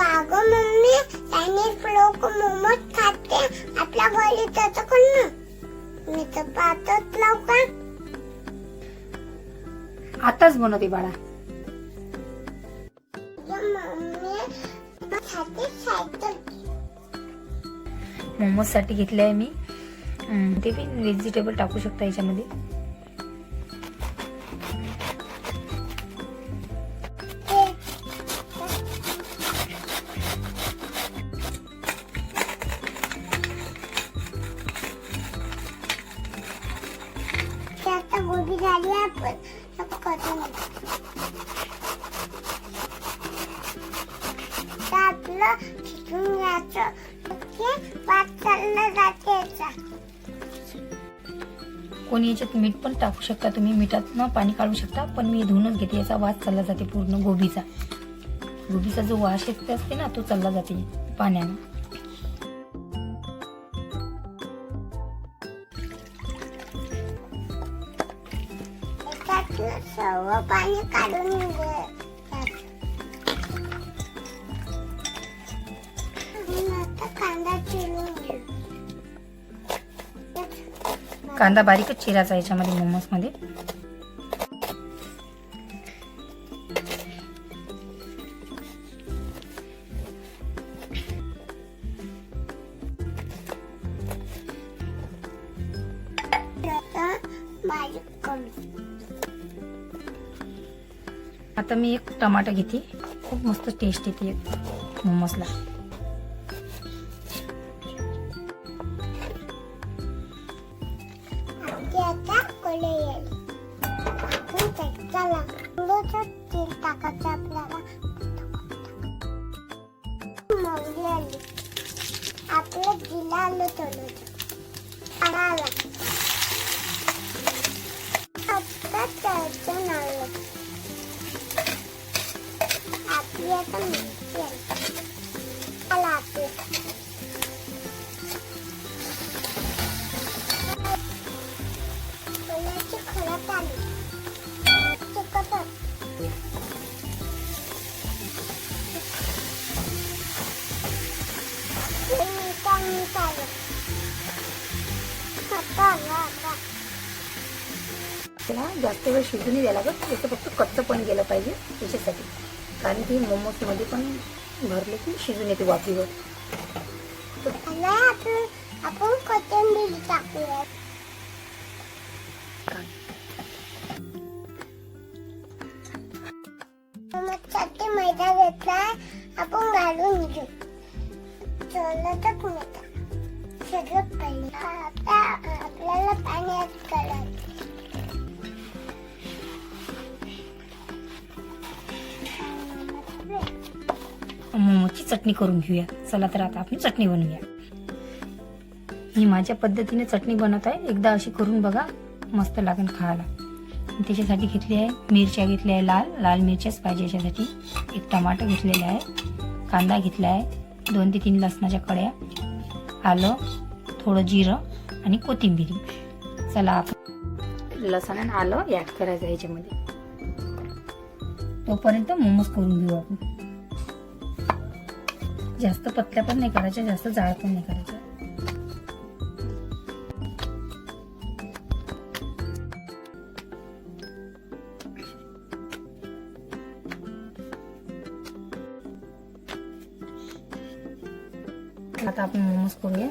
का ग mummy Chinese लोक मोमोज खाते. आपल्या घरी तसं कोण मी तर पाहतच लवकर. आताच बनवते बाळा. मम्मी खाते सायकल मोमोजसाठी घेतले आहे मी ते पण व्हेजिटेबल टाकू शकता याच्यामध्ये. आता झाली आपण. करून आपलं शिकून घ्यायचं. ओके? पाच चाललं जाते याचा. कोणी याच्यात मीठ पण टाकू शकता तुम्ही. मिठातनं पाणी काढू शकता पण मी धुवूनच घेते. याचा वास चालला जाते पूर्ण गोबीचा. गोबीचा जो वास येत असते ना तो चालला जाते पाण्यानं. सर्व पाणी काढून कांदा चिरून कांदा बारीकच चिरायचा याच्यामध्ये मोमोजमध्ये आता मी एक टमाटा घेते. खूप मस्त टेस्ट येते. मोमोजला. आपली आता मिरची आली आला आपली सोन्याची खडक आली चिकटच मीठ आणि मीठ आलं आता आलं आता त्याला जास्त वेळ शिजून नाही द्यायला लागत त्याचं फक्त कच्चं पण गेलं पाहिजे त्याच्यासाठी. कारण की मोमोजमध्ये पण भरले की शिजून येते वाफीवर. आपण आपण कोथिंबीर टाकूया. मग साठी मैदा घेतलाय आपण घालून घेऊ. चलतच मैदा. सगळं पहिलं आता आपल्याला पाणी ऍड करायचं मोमोजची चटणी करून घेऊया. चला तर आता आपण चटणी बनवूया. मी माझ्या पद्धतीने चटणी बनवत आहे. एकदा अशी करून बघा मस्त लागेल खायला. त्याच्यासाठी घेतली आहे मिरच्या घेतल्या आहे लाल लाल मिरच्याच पाहिजे याच्यासाठी. एक टमाटर घेतलेला आहे कांदा घेतला आहे दोन ते तीन लसणाच्या कड्या आलं थोडं जिरं आणि कोथिंबीर. चला आपण लसण आणि आलं ॲड करायचं याच्यामध्ये. तोपर्यंत मोमोज करून घेऊ आपण. जास्त पतल्या पण नाही करायच्या जास्त जाळ पण नाही करायच्या आता आपण मोमोज करूया.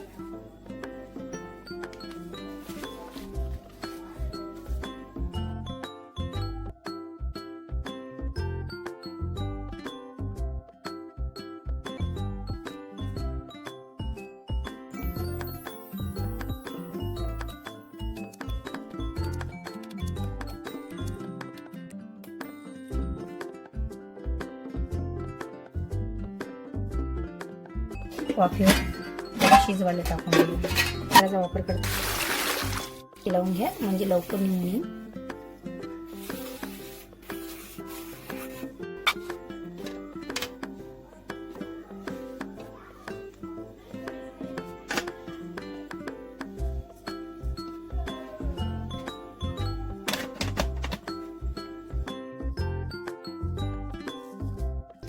वाफेवर शिजवायला टाकून देऊ. त्याचा वापर करतो. लावून घ्या. म्हणजे लवकर निघून येईल.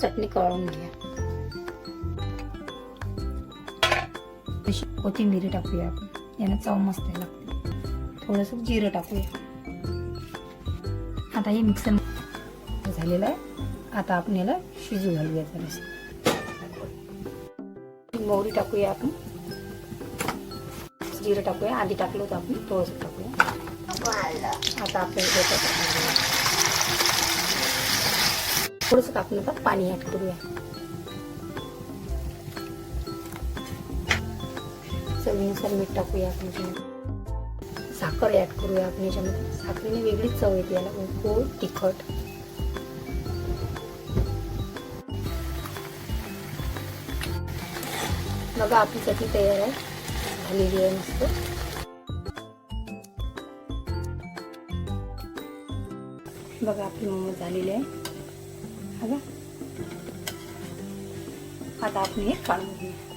चटणी कळून घ्या. तशी कोथिंबीर टाकूया आपण. यानं चव मस्त लागते. थोडंसं जिरं टाकूया. आता हे मिक्सर झालेलं आहे. आता आपण याला शिजू घालूया थोडंसं मोहरी टाकूया आपण. जिरं टाकूया. आधी टाकलं होतं आपण. थोडंसं टाकूया. आता आपल्याला थोडंसं टाकून आता पाणी ऍड करूया. चवीनुसार मीठ टाकूया आपण याच्यामध्ये साखर ऍड करूया आपण याच्यामध्ये. साखरेने वेगळीच चव येते याला. गोड तिखट. बघा आपली चटणी तयार आहे. झालेली आहे मस्त. बघा आपली मोमोज झालेली आहे. बघा. आता आपण हे काढून घेऊया.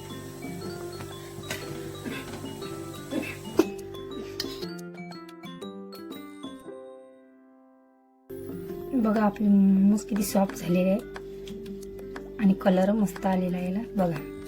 बघा आपली मोमोज किती सॉफ्ट झालेले आहे. आणि कलर मस्त आलेला आहे याला. बघा.